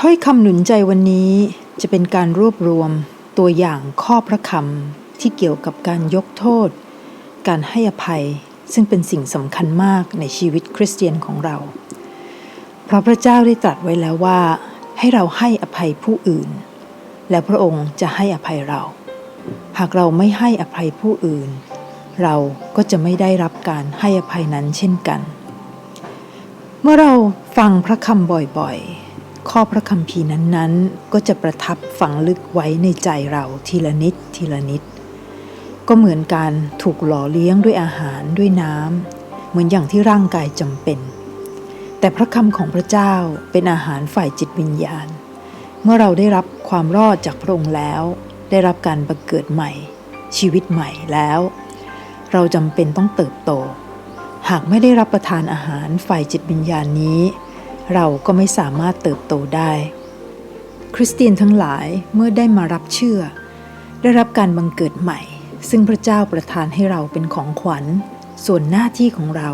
ถ้อยคำหนุนใจวันนี้จะเป็นการรวบรวมตัวอย่างข้อพระคำที่เกี่ยวกับการยกโทษ การให้อภัยซึ่งเป็นสิ่งสำคัญมากในชีวิตคริสเตียนของเรา เพราะพระเจ้าได้ตรัสไว้แล้วว่า ให้เราให้อภัยผู้อื่น และพระองค์จะให้อภัยเรา หากเราไม่ให้อภัยผู้อื่น เราก็จะไม่ได้รับการให้อภัยนั้นเช่นกัน เมื่อเราฟังพระคำบ่อยๆ ข้อพระคัมภีร์นั้นๆ ก็จะประทับฝังลึกไว้ในใจเราทีละนิดทีละนิด ก็เหมือนการถูกหล่อเลี้ยงด้วยอาหารด้วยน้ำเหมือนอย่างที่ร่างกายจำเป็น แต่พระคำของพระเจ้าเป็นอาหารฝ่ายจิตวิญญาณ เมื่อเราได้รับความรอดจากพระองค์แล้ว ได้รับการบังเกิดใหม่ ชีวิตใหม่แล้ว เราจำเป็นต้องเติบโต หากไม่ได้รับประทานอาหารฝ่ายจิตวิญญาณนี้ เราก็ไม่สามารถเติบโตได้ คริสเตียนทั้งหลายเมื่อได้มารับเชื่อ ได้รับการบังเกิดใหม่ ซึ่งพระเจ้าประทานให้เราเป็นของขวัญ ส่วนหน้าที่ของเรา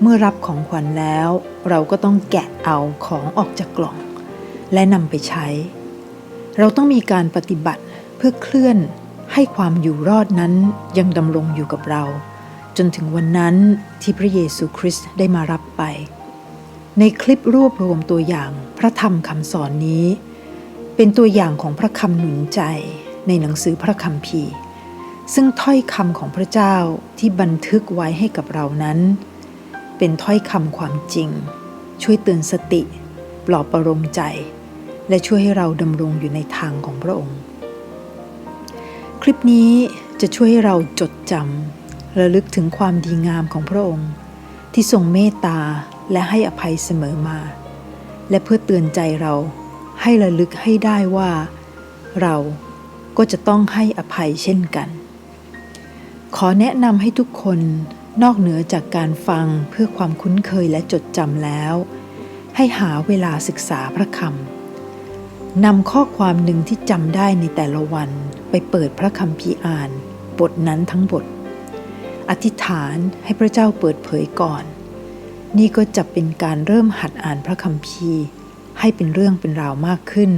เมื่อรับของขวัญแล้ว เราก็ต้องแกะเอาของออกจากกล่อง และนำไปใช้ เราต้องมีการปฏิบัติเพื่อเคลื่อนให้ความอยู่รอดนั้นยังดำรงอยู่กับเรา จนถึงวันนั้นที่พระเยซูคริสต์ได้มารับไป ในคลิปรวบรวมตัวอย่างพระธรรมคำสอนนี้ เป็นตัวอย่างของพระคำหนุนใจในหนังสือพระคัมภีซึ่งถ้อยคำของพระเจ้าที่บันทึกไว้ให้กับเรานั้น เป็นถ้อยคำความจริง ช่วยเตือนสติ ปลอบประโลมใจ และช่วยให้เราดำรงอยู่ในทางของพระองค์ คลิปนี้จะช่วยให้เราจดจำระลึกถึงความดีงามของพระองค์ ที่ทรงเมตตา และให้อภัยเสมอมา และเพื่อเตือนใจเราให้ระลึกให้ได้ว่า เราก็จะต้องให้อภัยเช่นกัน ขอแนะนำให้ทุกคนนอกเหนือจากการฟังเพื่อความคุ้นเคยและจดจำแล้ว ให้หาเวลาศึกษาพระคำนำข้อความหนึ่งที่จำได้ในแต่ละวันไปเปิดพระคัมภีอ่าน บทนั้นทั้งบท อธิษฐานให้พระเจ้าเปิดเผยก่อน นี่ก็จะเป็นการเริ่มหัดอ่านพระคัมภีร์ ให้เป็นเรื่องเป็นราวมากขึ้น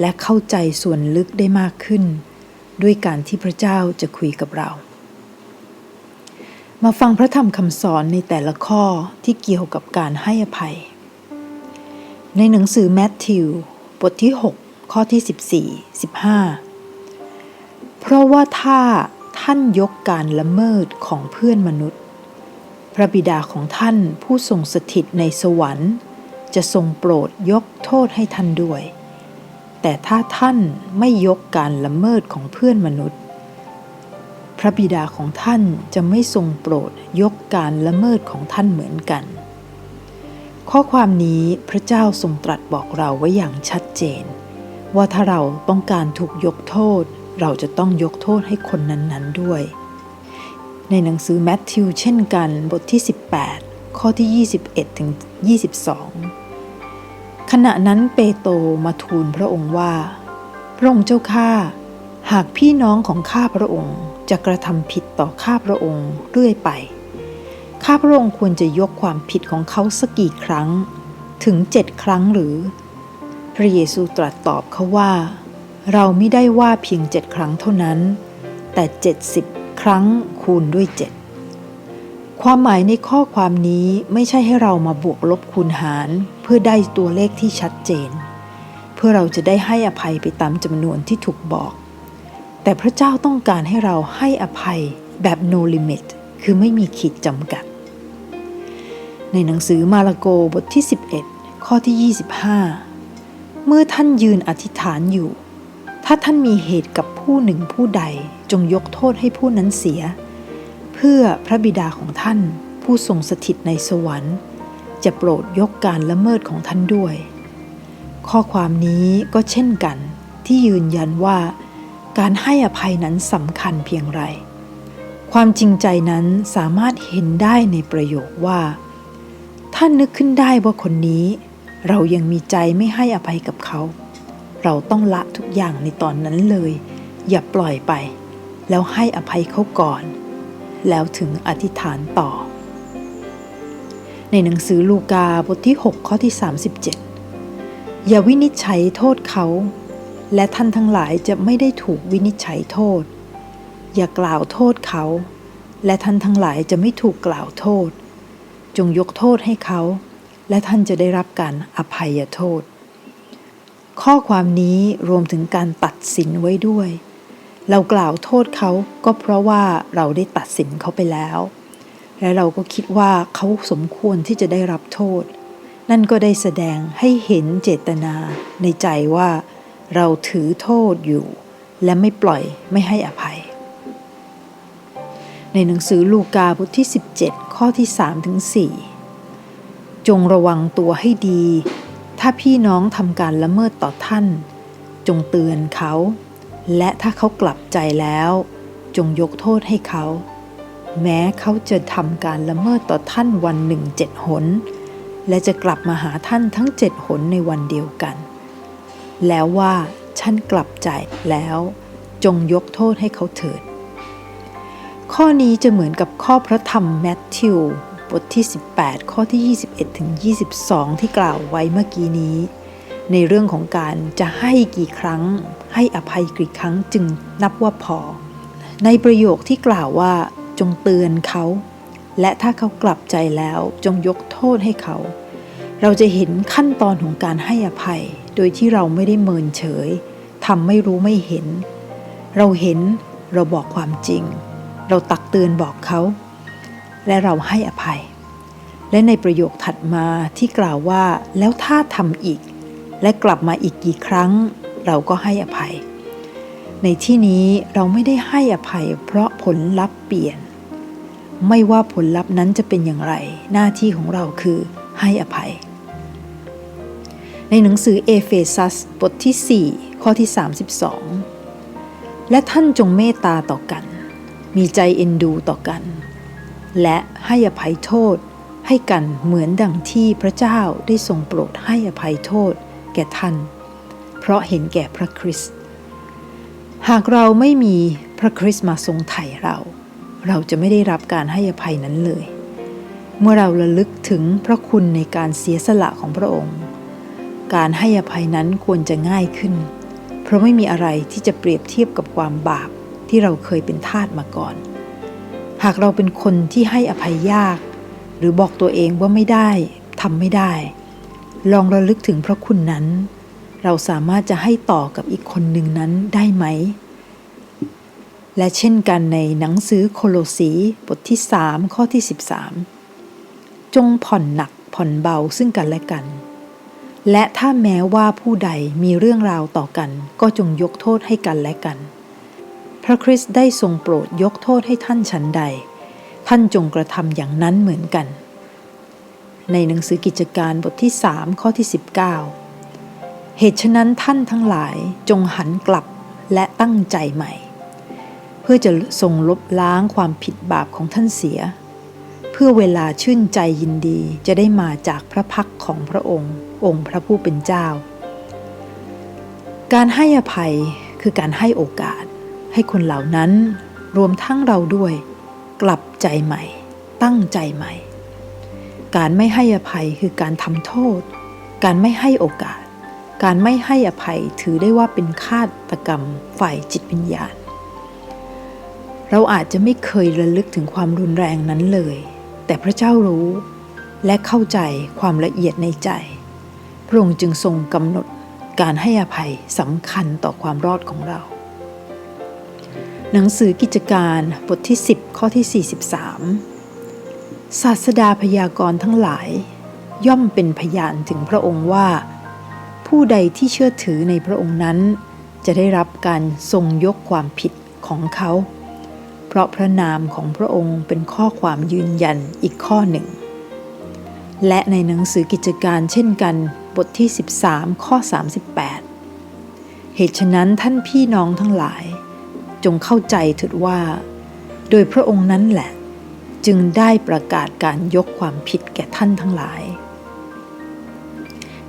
และเข้าใจส่วนลึกได้มากขึ้น ด้วยการที่พระเจ้าจะคุยกับเรา มาฟังพระธรรมคำสอนในแต่ละข้อที่เกี่ยวกับการให้อภัย ในหนังสือแมทธิวบทที่ 6 ข้อที่ 14 15 เพราะว่าถ้าท่านยกการละเมิดของเพื่อนมนุษย์ ระบิดาของท่านผู้ทรงสถิตในสวรรค์ จะทรงโปรดยกโทษให้ท่านด้วย แต่ถ้าท่านไม่ยกการละเมิดของเพื่อนมนุษย์ พระบิดาของท่านจะไม่ทรงโปรดยกการละเมิดของท่านเหมือนกัน ข้อความนี้พระเจ้าทรงตรัสบอกเราไว้อย่างชัดเจน ว่าถ้าเราต้องการถูกยกโทษ เราจะต้องยกโทษให้คนนั้นๆด้วย ในหนังสือแมทธิวเช่นกันบทที่ 18 ข้อที่ 21ถึง22 ขณะนั้นเปโตรมาทูลพระองค์ว่า พระองค์เจ้าข้าหากพี่น้องของข้าพระองค์จะกระทำผิดต่อข้าพระองค์เรื่อยไป ข้าพระองค์ควรจะยกความผิดของเขาสักกี่ครั้ง ถึงเจ็ดครั้งหรือ พระเยซูตรัสตอบเขาว่า เราไม่ได้ว่าเพียงเจ็ดครั้งเท่านั้น แต่เจ็ดสิบ ครั้งคูณด้วยเจ็ดความหมายในข้อความนี้ไม่ใช่ให้เรามาบวกลบคูณหาร เพื่อได้ตัวเลขที่ชัดเจน เพื่อเราจะได้ให้อภัยไปตามจำนวนที่ถูกบอก แต่พระเจ้าต้องการให้เราให้อภัยแบบ no limit คือไม่มีขีดจำกัด ในหนังสือมาระโกบทที่ 11 ข้อที่ 25 เมื่อท่านยืนอธิษฐานอยู่ ถ้าท่านมีเหตุกับผู้หนึ่งผู้ใดจงยกโทษให้ผู้นั้นเสีย เพื่อพระบิดาของท่านผู้ทรงสถิตในสวรรค์ จะโปรดยกการละเมิดของท่านด้วย ข้อความนี้ก็เช่นกันที่ยืนยันว่า การให้อภัยนั้นสำคัญเพียงไร ความจริงใจนั้นสามารถเห็นได้ในประโยคว่าท่านนึกขึ้นได้ว่าคนนี้ เรายังมีใจไม่ให้อภัยกับเขา เราต้องละทุกอย่างในตอนนั้นเลย อย่าปล่อยไป แล้วให้อภัยเขาก่อน แล้วถึงอธิษฐานต่อ ในหนังสือลูกาบทที่ 6 ข้อที่ 37 อย่าวินิจฉัยโทษเขา และท่านทั้งหลายจะไม่ได้ถูกวินิจฉัยโทษ อย่ากล่าวโทษเขา และท่านทั้งหลายจะไม่ถูกกล่าวโทษ จงยกโทษให้เขา และท่านจะได้รับการอภัยโทษ ข้อความนี้รวมถึงการตัดสินไว้ด้วย เรากล่าวโทษเขาก็เพราะว่าเราได้ตัดสินเขาไปแล้ว และเราก็คิดว่าเขาสมควรที่จะได้รับโทษ นั่นก็ได้แสดงให้เห็นเจตนาในใจว่า เราถือโทษอยู่ และไม่ปล่อยไม่ให้อภัย ในหนังสือลูกาบทที่ 17 ข้อที่3ถึง4จงระวังตัวให้ดี ถ้าพี่น้องทำการละเมิดต่อท่าน จงเตือนเขา และถ้าเขากลับใจแล้ว จงยกโทษให้เขา แม้เขาจะทำการละเมิดต่อท่านวันหนึ่งเจ็ดหน และจะกลับมาหาท่านทั้งเจ็ดหนในวันเดียวกัน แล้วว่าฉันกลับใจแล้ว จงยกโทษให้เขาเถิด ข้อนี้จะเหมือนกับข้อพระธรรมแมทธิว บทที่ 18 ข้อที่ 21ถึง22 ที่กล่าวไว้เมื่อกี้นี้ ในเรื่องของการจะให้กี่ครั้ง ให้อภัยกี่ครั้งจึงนับว่าพอ ในประโยคที่กล่าวว่าจงเตือนเขา และถ้าเขากลับใจแล้วจงยกโทษให้เขา เราจะเห็นขั้นตอนของการให้อภัย โดยที่เราไม่ได้เมินเฉยทำไม่รู้ไม่เห็น เราเห็นเราบอกความจริง เราตักเตือนบอกเขา และเราให้อภัย และในประโยคถัดมาที่กล่าวว่า แล้วถ้าทำอีก และกลับมาอีกกี่ครั้ง เราก็ให้อภัย ในที่นี้เราไม่ได้ให้อภัย เพราะผลลัพธ์เปลี่ยน ไม่ว่าผลลัพธ์นั้นจะเป็นอย่างไร หน้าที่ของเราคือให้อภัย ในหนังสือเอเฟซัสบทที่ 4 ข้อที่ 32 และท่านจงเมตตาต่อกัน มีใจเอ็นดูต่อกัน และให้อภัยโทษ ให้กันเหมือนดังที่พระเจ้าได้ทรงโปรดให้อภัยโทษแก่ท่าน เพราะเห็นแก่พระคริสต์หากเราไม่มีพระคริสต์มาทรงไถ่เรา เราจะไม่ได้รับการให้อภัยนั้นเลย เมื่อเราระลึกถึงพระคุณในการเสียสละของพระองค์ การให้อภัยนั้นควรจะง่ายขึ้น เพราะไม่มีอะไรที่จะเปรียบเทียบกับความบาปที่เราเคยเป็นทาสมาก่อน หากเราเป็นคนที่ให้อภัยยาก หรือบอกตัวเองว่าไม่ได้ทำไม่ได้ ลองระลึกถึงพระคุณนั้น เราสามารถจะให้ต่อกับอีกคนหนึ่งนั้นได้ไหม และเช่นกันในหนังสือโคโลสีบทที่ 3 ข้อที่ 13 จงผ่อนหนักผ่อนเบาซึ่งกันและกัน และถ้าแม้ว่าผู้ใดมีเรื่องราวต่อกัน ก็จงยกโทษให้กันและกัน พระคริสต์ได้ทรงโปรดยกโทษให้ท่านฉันใด ท่านจงกระทำอย่างนั้นเหมือนกัน ในหนังสือกิจการบทที่3ข้อที่ 19 เหตุฉะนั้นท่านทั้งหลายจงหันกลับและตั้งใจใหม่ เพื่อจะทรงลบล้างความผิดบาปของท่านเสีย เพื่อเวลาชื่นใจยินดีจะได้มาจากพระพักของพระองค์ องค์พระผู้เป็นเจ้า การให้อภัยคือการให้โอกาส ให้คนเหล่านั้นรวมทั้งเราด้วย กลับใจใหม่ ตั้งใจใหม่ การไม่ให้อภัยคือการทำโทษ การไม่ให้โอกาส การไม่ให้อภัยถือได้ว่าเป็นฆาตกรรมฝ่ายจิตวิญญาณ เราอาจจะไม่เคยระลึกถึงความรุนแรงนั้นเลย แต่พระเจ้ารู้และเข้าใจความละเอียดในใจ พระองค์จึงทรงกำหนดการให้อภัยสำคัญต่อความรอดของเรา หนังสือกิจการบทที่ 10 ข้อที่ 43 ศาสดาพยากรณ์ทั้งหลาย ย่อมเป็นพยานถึงพระองค์ว่า ผู้ใดที่เชื่อถือในพระองค์นั้น จะได้รับการทรงยกความผิดของเขา เพราะพระนามของพระองค์เป็นข้อความยืนยันอีกข้อหนึ่ง และในหนังสือกิจการเช่นกันบทที่ 13 ข้อ 38 เหตุฉะนั้นท่านพี่น้องทั้งหลาย จงเข้าใจเถิดว่า โดยพระองค์นั้นแหละ จึงได้ประกาศการยกความผิดแก่ท่านทั้งหลาย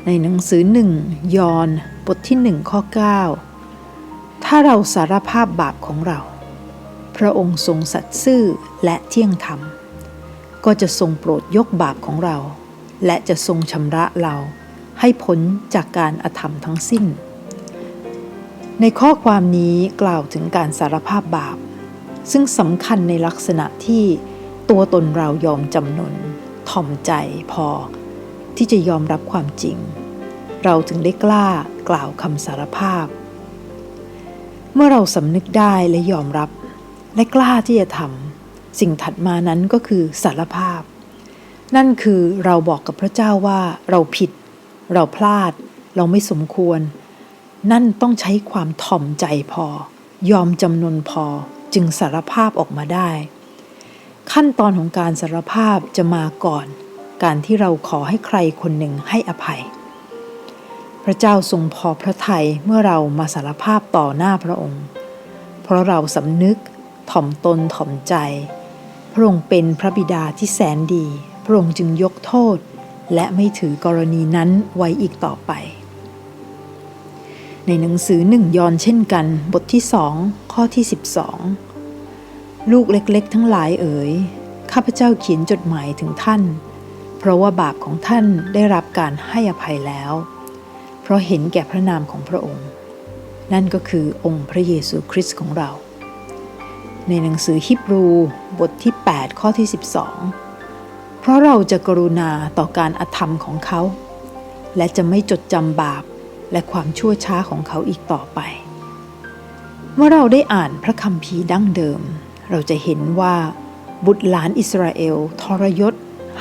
ในหนังสือหนึ่งยอนบทที่หนึ่งข้อ 9 ถ้าเราสารภาพบาปของเรา พระองค์ทรงสัตย์ซื่อและเที่ยงธรรม ก็จะทรงโปรดยกบาปของเรา และจะทรงชำระเราให้พ้นจากการอธรรมทั้งสิ้น ในข้อความนี้กล่าวถึงการสารภาพบาป ซึ่งสำคัญในลักษณะที่ตัวตนเรายอมจำนนถ่อมใจพอ ที่จะยอมรับความจริง เราถึงได้กล้ากล่าวคำสารภาพ เมื่อเราสำนึกได้และยอมรับ และกล้าที่จะทำสิ่งถัดมานั้นก็คือสารภาพ นั่นคือเราบอกกับพระเจ้าว่าเราผิด เราพลาด เราไม่สมควร นั่นต้องใช้ความถ่อมใจพอ ยอมจำนนพอจึงสารภาพออกมาได้ ขั้นตอนของการสารภาพจะมาก่อน การที่เราขอให้ใครคนหนึ่งให้อภัย พระเจ้าทรงพอพระทัยเมื่อเรามาสารภาพต่อหน้าพระองค์ เพราะเราสำนึกถ่อมตนถ่อมใจ พระองค์เป็นพระบิดาที่แสนดี พระองค์จึงยกโทษ และไม่ถือกรณีนั้นไว้อีกต่อไป ในหนังสือหนึ่งยอนเช่นกัน บทที่สองข้อที่ 12 ลูกเล็กๆ ทั้งหลายเอ๋ย ข้าพเจ้าเขียนจดหมายถึงท่าน เพราะว่าบาปของท่านได้รับการให้อภัยแล้ว เพราะเห็นแก่พระนามของพระองค์ นั่นก็คือองค์พระเยซูคริสต์ของเรา ในหนังสือฮิบรูบทที่ 8 ข้อที่ 12 เพราะเราจะกรุณาต่อการอธรรมของเขา และจะไม่จดจำบาป และความชั่วช้าของเขาอีกต่อไป เมื่อเราได้อ่านพระคัมภีร์ดั้งเดิม เราจะเห็นว่าบุตรหลานอิสราเอลทรยศ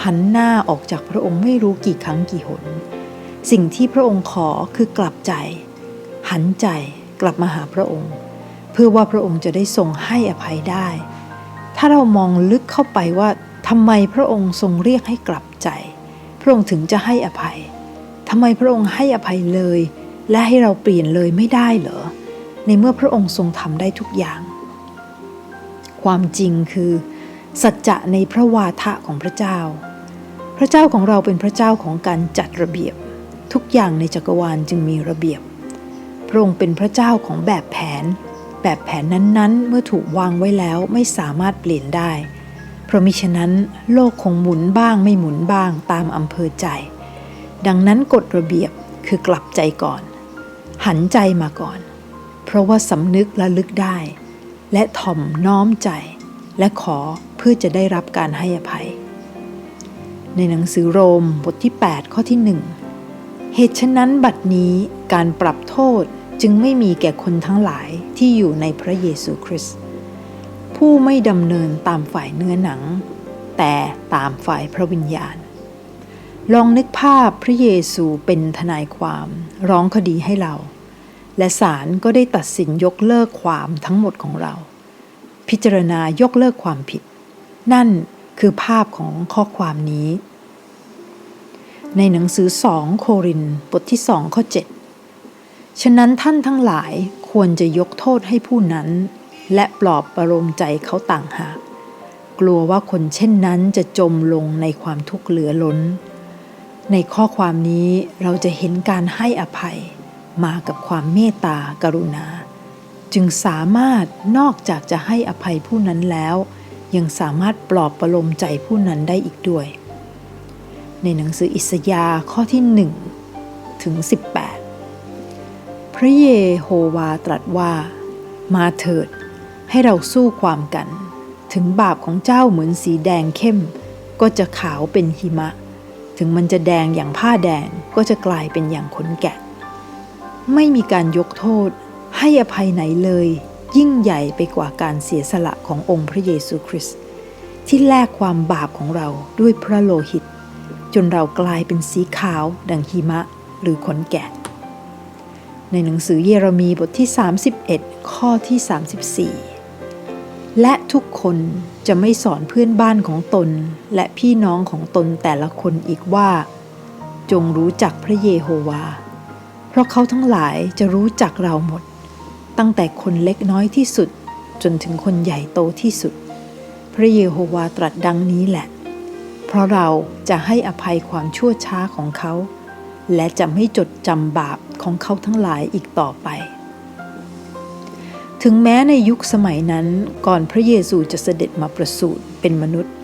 หันหน้าออกจากพระองค์ไม่รู้กี่ครั้งกี่หน สิ่งที่พระองค์ขอคือกลับใจ หันใจกลับมาหาพระองค์ เพื่อว่าพระองค์จะได้ทรงให้อภัยได้ ถ้าเรามองลึกเข้าไปว่าทำไมพระองค์ทรงเรียกให้กลับใจ พระองค์ถึงจะให้อภัยทำไมพระองค์ให้อภัยเลย และให้เราเปลี่ยนเลยไม่ได้เหรอ ในเมื่อพระองค์ทรงทำได้ทุกอย่าง ความจริงคือ สัจจะในพระวาทะของพระเจ้า พระเจ้าของเราเป็นพระเจ้าของการจัดระเบียบ ทุกอย่างในจักรวาลจึงมีระเบียบ พระองค์เป็นพระเจ้าของแบบแผน แบบแผนนั้นๆ เมื่อถูกวางไว้แล้วไม่สามารถเปลี่ยนได้ เพราะมิฉะนั้นโลกคงหมุนบ้างไม่หมุนบ้างตามอำเภอใจ ดังนั้นกฎระเบียบคือกลับใจก่อน หันใจมาก่อน เพราะว่าสำนึกและลึกได้ และถ่อมน้อมใจ และขอเพื่อจะได้รับการให้อภัย ในหนังสือโรมบทที่ 8 ข้อที่1เหตุฉะนั้นบัดนี้การปรับโทษจึงไม่มีแก่คนทั้งหลายที่อยู่ในพระเยซูคริสต์ผู้ไม่ดำเนินตามฝ่ายเนื้อหนัง แต่ตามฝ่ายพระวิญญาณ ลองนึกภาพพระเยซูเป็นทนายความร้องคดีให้เรา และศาลก็ได้ตัดสินยกเลิกความทั้งหมดของเรา พิจารณายกเลิกความผิด นั่นคือภาพของข้อความนี้ ในหนังสือสองโครินบทที่สองข้อ 7 ฉะนั้นท่านทั้งหลายควรจะยกโทษให้ผู้นั้น และปลอบประโลมใจเขาต่างหาก กลัวว่าคนเช่นนั้นจะจมลงในความทุกข์เหลือล้น ในข้อความนี้เราจะเห็นการให้อภัยมากับความเมตตากรุณา จึงสามารถนอกจากจะให้อภัยผู้นั้นแล้ว ยังสามารถปลอบประโลมใจผู้นั้นได้อีกด้วย ในหนังสืออิสยาห์ข้อที่ 1 ถึง 18 พระเยโฮวาตรัสว่า มาเถิด ให้เราสู้ความกัน ถึงบาปของเจ้าเหมือนสีแดงเข้ม ก็จะขาวเป็นหิมะ ถึงมันจะแดงอย่างผ้าแดงก็จะกลายเป็นอย่างขนแกะ ไม่มีการยกโทษให้อภัยไหนเลย ยิ่งใหญ่ไปกว่าการเสียสละขององค์พระเยซูคริสต์ที่แลกความบาปของเราด้วยพระโลหิต จนเรากลายเป็นสีขาวดังหิมะหรือขนแกะ ในหนังสือเยเรมีบทที่ 31 ข้อที่ 34 และทุกคนจะไม่สอนเพื่อนบ้านของตน และพี่น้องของตนแต่ละคนอีกว่า จงรู้จักพระเยโฮวา เพราะเขาทั้งหลายจะรู้จักเราหมด ตั้งแต่คนเล็กน้อยที่สุด จนถึงคนใหญ่โตที่สุด พระเยโฮวาตรัสดังนี้แหละ เพราะเราจะให้อภัยความชั่วช้าของเขา และจะไม่จดจำบาปของเขาทั้งหลายอีกต่อไป ถึงแม้ในยุคสมัยนั้นก่อนพระเยซูจะเสด็จมาประสูติเป็นมนุษย์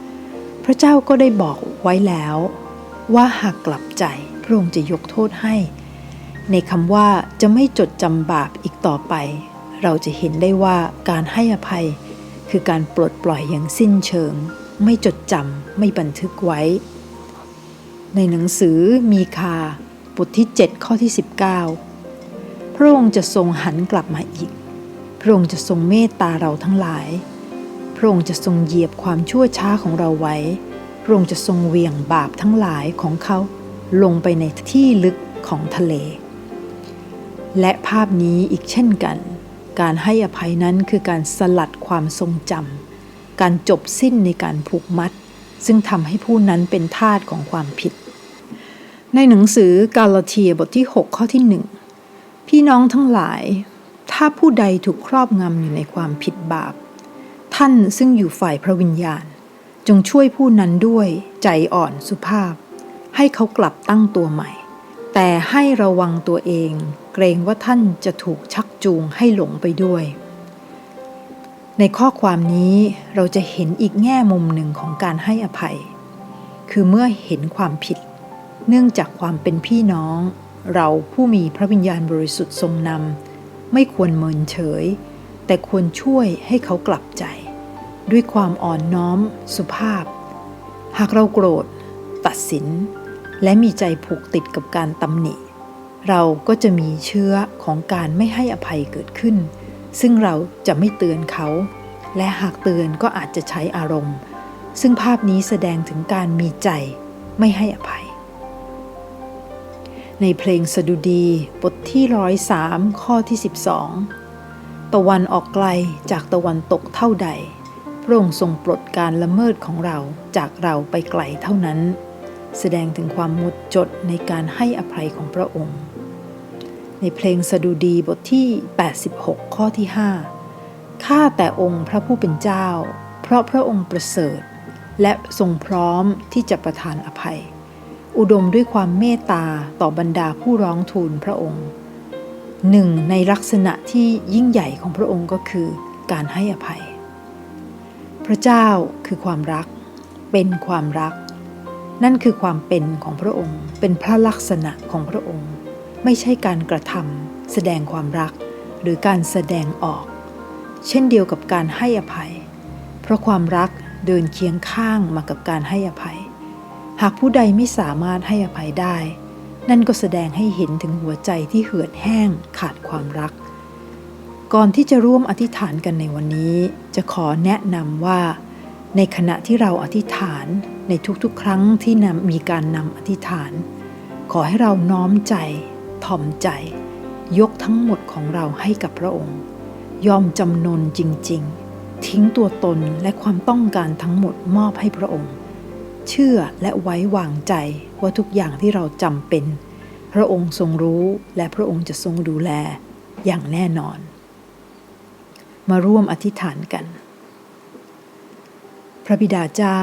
พระเจ้าก็ได้บอกไว้แล้ว ว่าหากกลับใจพระองค์จะยกโทษให้ ในคำว่าจะไม่จดจำบาปอีกต่อไป เราจะเห็นได้ว่าการให้อภัย คือการปลดปล่อยอย่างสิ้นเชิง ไม่จดจำไม่บันทึกไว้ ในหนังสือมีคาบทที่ 7 ข้อที่ 19 พระองค์จะทรงหันกลับมาอีก ระองค์จะทรงเมตตาเราทั้งหลาย พระองค์จะทรงเหยียบความชั่วช้าของเราไว้ พระองค์จะทรงเวี่ยงบาปทั้งหลายของเขาลงไปในที่ลึกของทะเล และภาพนี้อีกเช่นกัน การให้อภัยนั้นคือการสลัดความทรงจำ การจบสิ้นในการผูกมัด ซึ่งทำให้ผู้นั้นเป็นทาสของความผิด ในหนังสือกาลาเทียบทที่ 6 ข้อที่หนึ่งพี่น้องทั้งหลาย ถ้าผู้ใดถูกครอบงำอยู่ในความผิดบาป ท่านซึ่งอยู่ฝ่ายพระวิญญาณ จงช่วยผู้นั้นด้วยใจอ่อนสุภาพ ให้เขากลับตั้งตัวใหม่ แต่ให้ระวังตัวเอง เกรงว่าท่านจะถูกชักจูงให้หลงไปด้วย ในข้อความนี้เราจะเห็นอีกแง่มุมหนึ่งของการให้อภัย คือเมื่อเห็นความผิด เนื่องจากความเป็นพี่น้อง เราผู้มีพระวิญญาณบริสุทธิ์ทรงนำ ไม่ควรเมินเฉย แต่ควรช่วยให้เขากลับใจ ด้วยความอ่อนน้อมสุภาพ หากเราโกรธ ตัดสิน และมีใจผูกติดกับการตำหนิ เราก็จะมีเชื้อของการไม่ให้อภัยเกิดขึ้น ซึ่งเราจะไม่เตือนเขา และหากเตือนก็อาจจะใช้อารมณ์ ซึ่งภาพนี้แสดงถึงการมีใจไม่ให้อภัย ในเพลงสดุดีบทที่ร้อยสามข้อที่ 12 ตะวันออกไกลจากตะวันตกเท่าใด พระองค์ทรงปลดการละเมิดของเราจากเราไปไกลเท่านั้น แสดงถึงความหมดจดในการให้อภัยของพระองค์ ในเพลงสดุดีบทที่ 86 ข้อที่ 5 ข้าแต่องค์พระผู้เป็นเจ้า เพราะพระองค์ประเสริฐ และทรงพร้อมที่จะประทานอภัย อุดมด้วยความเมตตาต่อบรรดาผู้ร้องทูลพระองค์หนึ่งในลักษณะที่ยิ่งใหญ่ของพระองค์ก็คือการให้อภัย พระเจ้าคือความรัก เป็นความรัก นั่นคือความเป็นของพระองค์ เป็นพระลักษณะของพระองค์ ไม่ใช่การกระทำแสดงความรัก หรือการแสดงออก เช่นเดียวกับการให้อภัย เพราะความรักเดินเคียงข้างมากับการให้อภัย หากผู้ใดไม่สามารถให้อภัยได้ นั่นก็แสดงให้เห็นถึงหัวใจที่เหือดแห้งขาดความรัก ก่อนที่จะร่วมอธิษฐานกันในวันนี้ จะขอแนะนำว่า ในขณะที่เราอธิษฐานในทุกๆ ครั้งที่นำมีการนำอธิษฐาน ขอให้เราน้อมใจ ถ่อมใจ ยกทั้งหมดของเราให้กับพระองค์ ยอมจำนนจริง ๆ ทิ้งตัวตนและความต้องการทั้งหมดมอบให้พระองค์ เชื่อและไว้วางใจว่าทุกอย่างที่เราจำเป็น พระองค์ทรงรู้และพระองค์จะทรงดูแลอย่างแน่นอน มาร่วมอธิษฐานกัน พระบิดาเจ้า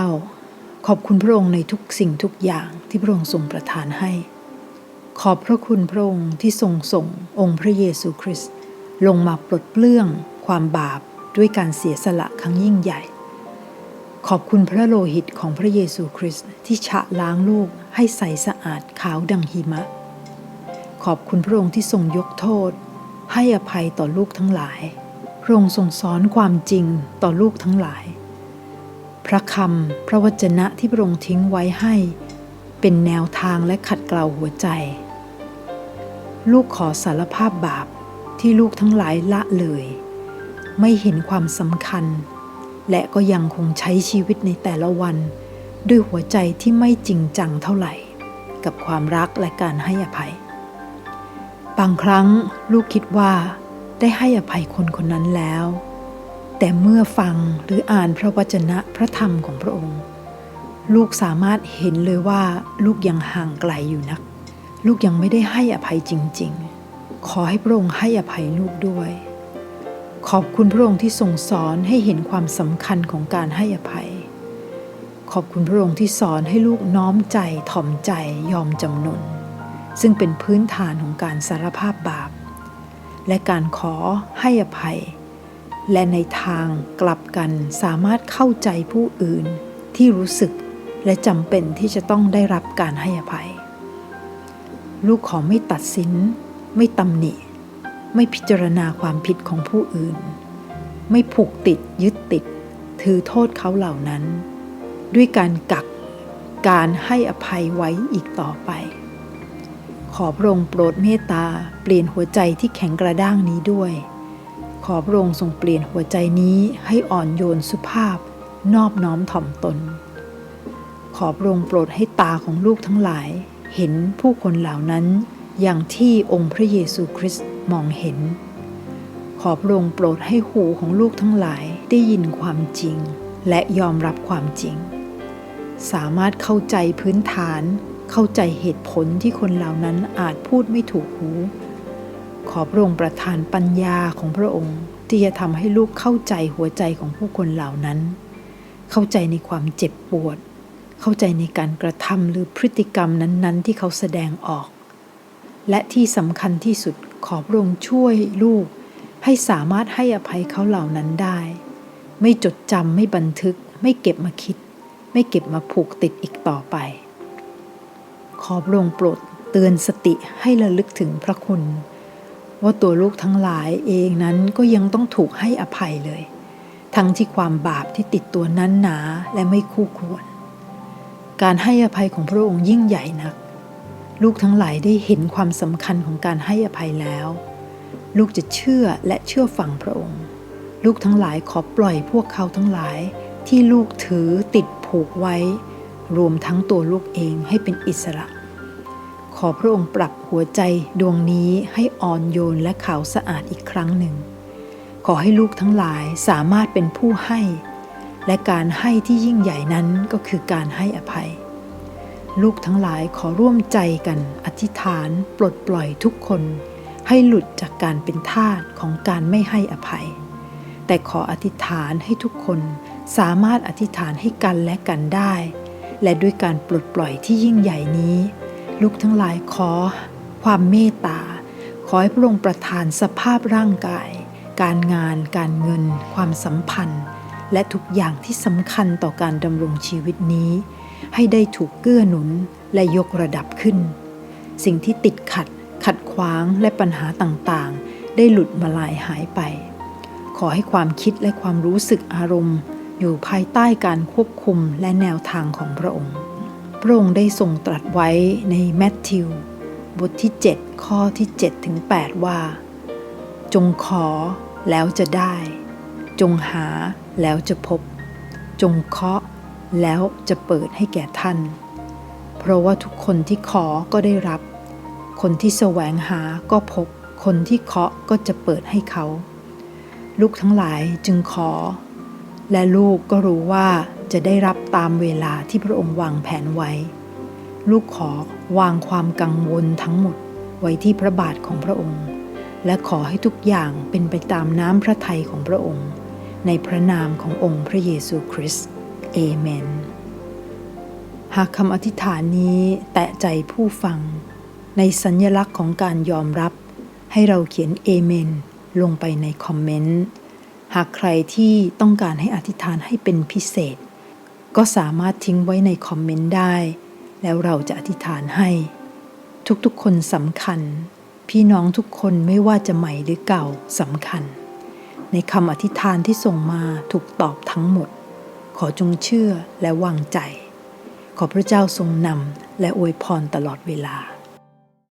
ขอบคุณพระองค์ในทุกสิ่งทุกอย่างที่พระองค์ทรงประทานให้ ขอบพระคุณพระองค์ที่ทรงส่งองค์พระเยซูคริสต์ลงมาปลดเปลื้องความบาปด้วยการเสียสละครั้งยิ่งใหญ่ ขอบคุณพระโลหิตของพระเยซูคริสต์ที่ชะล้างลูกให้ใสสะอาดขาวดังหิมะ ขอบคุณพระองค์ที่ทรงยกโทษ ให้อภัยต่อลูกทั้งหลาย พระองค์ทรงสอนความจริงต่อลูกทั้งหลาย พระคำพระวจนะที่พระองค์ทิ้งไว้ให้ เป็นแนวทางและขัดเกลาหัวใจ ลูกขอสารภาพบาปที่ลูกทั้งหลายละเลย ไม่เห็นความสำคัญ และก็ยังคงใช้ชีวิตในแต่ละวัน ด้วยหัวใจที่ไม่จริงจังเท่าไหร่ กับความรักและการให้อภัย บางครั้งลูกคิดว่าได้ให้อภัยคนคนนั้นแล้ว แต่เมื่อฟังหรืออ่านพระวจนะพระธรรมของพระองค์ ลูกสามารถเห็นเลยว่าลูกยังห่างไกลอยู่นัก ลูกยังไม่ได้ให้อภัยจริง ๆ ขอให้พระองค์ให้อภัยลูกด้วย ขอบคุณพระองค์ที่ทรงสอนให้เห็นความสำคัญของการให้อภัย ขอบคุณพระองค์ที่สอนให้ลูกน้อมใจถ่อมใจยอมจำนน ซึ่งเป็นพื้นฐานของการสารภาพบาป และการขอให้อภัย และในทางกลับกันสามารถเข้าใจผู้อื่นที่รู้สึกและจำเป็นที่จะต้องได้รับการให้อภัย ลูกขอไม่ตัดสิน ไม่ตำหนิ ไม่พิจารณาความผิดของผู้อื่น ไม่ผูกติดยึดติด ถือโทษเขาเหล่านั้น ด้วยการกักการให้อภัยไว้อีกต่อไป ขอพระองค์โปรดเมตตาเปลี่ยนหัวใจที่แข็งกระด้างนี้ด้วย ขอพระองค์ทรงเปลี่ยนหัวใจนี้ให้อ่อนโยนสุภาพ นอบน้อมถ่อมตน ขอพระองค์โปรดให้ตาของลูกทั้งหลาย เห็นผู้คนเหล่านั้นอย่างที่องค์พระเยซูคริสต์ มองเห็น ขอพระองค์โปรดให้หูของลูกทั้งหลายได้ยินความจริง และยอมรับความจริง สามารถเข้าใจพื้นฐาน เข้าใจเหตุผลที่คนเหล่านั้นอาจพูดไม่ถูกหู ขอพระองค์ประทานปัญญาของพระองค์ที่จะทำให้ลูกเข้าใจหัวใจของผู้คนเหล่านั้น เข้าใจในความเจ็บปวด เข้าใจในการกระทำหรือพฤติกรรมนั้น ๆ ที่เขาแสดงออก และที่สำคัญที่สุด ขอพระองค์ช่วยลูก ให้สามารถให้อภัยเขาเหล่านั้นได้ ไม่จดจำไม่บันทึก ไม่เก็บมาคิด ไม่เก็บมาผูกติดอีกต่อไป ขอพระองค์โปรดเตือนสติให้ระลึกถึงพระคุณ ว่าตัวลูกทั้งหลายเองนั้นก็ยังต้องถูกให้อภัยเลย ทั้งที่ความบาปที่ติดตัวนั้นหนาและไม่คู่ควร การให้อภัยของพระองค์ยิ่งใหญ่นัก ลูกทั้งหลายได้เห็นความสำคัญของการให้อภัยแล้ว ลูกจะเชื่อและเชื่อฟังพระองค์ ลูกทั้งหลายขอปล่อยพวกเขาทั้งหลายที่ลูกถือติดผูกไว้ รวมทั้งตัวลูกเองให้เป็นอิสระ ขอพระองค์ปรับหัวใจดวงนี้ให้อ่อนโยนและขาวสะอาดอีกครั้งหนึ่ง ขอให้ลูกทั้งหลายสามารถเป็นผู้ให้ และการให้ที่ยิ่งใหญ่นั้นก็คือการให้อภัย ลูกทั้งหลายขอร่วมใจกันอธิษฐานปลดปล่อยทุกคน ให้หลุดจากการเป็นทาสของการไม่ให้อภัย แต่ขออธิษฐานให้ทุกคนสามารถอธิษฐานให้กันและกันได้ และด้วยการปลดปล่อยที่ยิ่งใหญ่นี้ ลูกทั้งหลายขอ ความเมตตา ขอให้พระองค์ประทานสภาพร่างกาย การงาน การเงิน ความสัมพันธ์ และทุกอย่างที่สำคัญต่อการดำรงชีวิตนี้ ให้ได้ถูกเกื้อหนุนและยกระดับขึ้น สิ่งที่ติดขัด ขัดขวางและปัญหาต่างๆ ได้หลุดมาลายหายไป ขอให้ความคิดและความรู้สึกอารมณ์ อยู่ภายใต้การควบคุมและแนวทางของพระองค์ พระองค์ได้ทรงตรัสไว้ในแมทธิว บทที่ 7 ข้อที่7ถึง8ว่า จงขอแล้วจะได้ จงหาแล้วจะพบ จงเคาะ แล้วจะเปิดให้แก่ท่าน เพราะว่าทุกคนที่ขอก็ได้รับ คนที่แสวงหาก็พบ คนที่เคาะก็จะเปิดให้เขา ลูกทั้งหลายจึงขอ และลูกก็รู้ว่าจะได้รับตามเวลาที่พระองค์วางแผนไว้ ลูกขอวางความกังวลทั้งหมดไว้ที่พระบาทของพระองค์ และขอให้ทุกอย่างเป็นไปตามน้ำพระทัยของพระองค์ ในพระนามขององค์พระเยซูคริสต์ เอเมน หากคำอธิษฐานนี้แตะใจผู้ฟัง ในสัญญลักษณ์ของการยอมรับ ให้เราเขียนเอเมน ลงไปในคอมเมนต์ หากใครที่ต้องการให้อธิษฐานให้เป็นพิเศษ ก็สามารถทิ้งไว้ในคอมเมนต์ได้ แล้วเราจะอธิษฐานให้ ทุกๆ คนสำคัญ พี่น้องทุกคนไม่ว่าจะใหม่หรือเก่าสำคัญ ในคำอธิษฐานที่ส่งมาถูกตอบทั้งหมด ขอจงเชื่อและวางใจ ขอพระเจ้าทรงนำและอวยพรตลอดเวลา